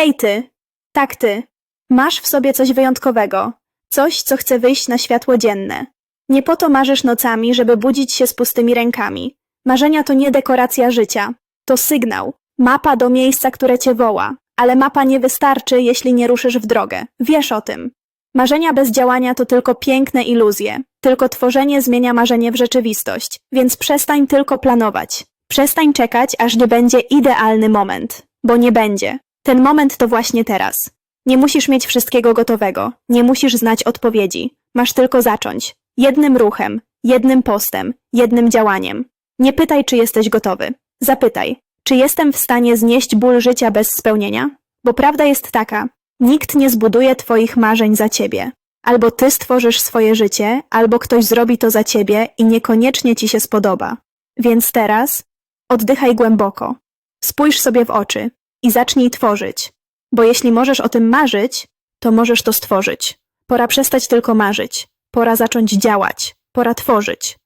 Hej ty, tak ty, masz w sobie coś wyjątkowego, coś, co chce wyjść na światło dzienne. Nie po to marzysz nocami, żeby budzić się z pustymi rękami. Marzenia to nie dekoracja życia, to sygnał, mapa do miejsca, które cię woła, ale mapa nie wystarczy, jeśli nie ruszysz w drogę. Wiesz o tym. Marzenia bez działania to tylko piękne iluzje, tylko tworzenie zmienia marzenie w rzeczywistość, więc przestań tylko planować. Przestań czekać, aż nie będzie idealny moment, bo nie będzie. Ten moment to właśnie teraz. Nie musisz mieć wszystkiego gotowego, nie musisz znać odpowiedzi. Masz tylko zacząć. Jednym ruchem, jednym postem, jednym działaniem. Nie pytaj, czy jesteś gotowy. Zapytaj, czy jestem w stanie znieść ból życia bez spełnienia? Bo prawda jest taka, nikt nie zbuduje twoich marzeń za ciebie. Albo ty stworzysz swoje życie, albo ktoś zrobi to za ciebie i niekoniecznie ci się spodoba. Więc teraz oddychaj głęboko. Spójrz sobie w oczy i zacznij tworzyć. Bo jeśli możesz o tym marzyć, to możesz to stworzyć. Pora przestać tylko marzyć. Pora zacząć działać. Pora tworzyć.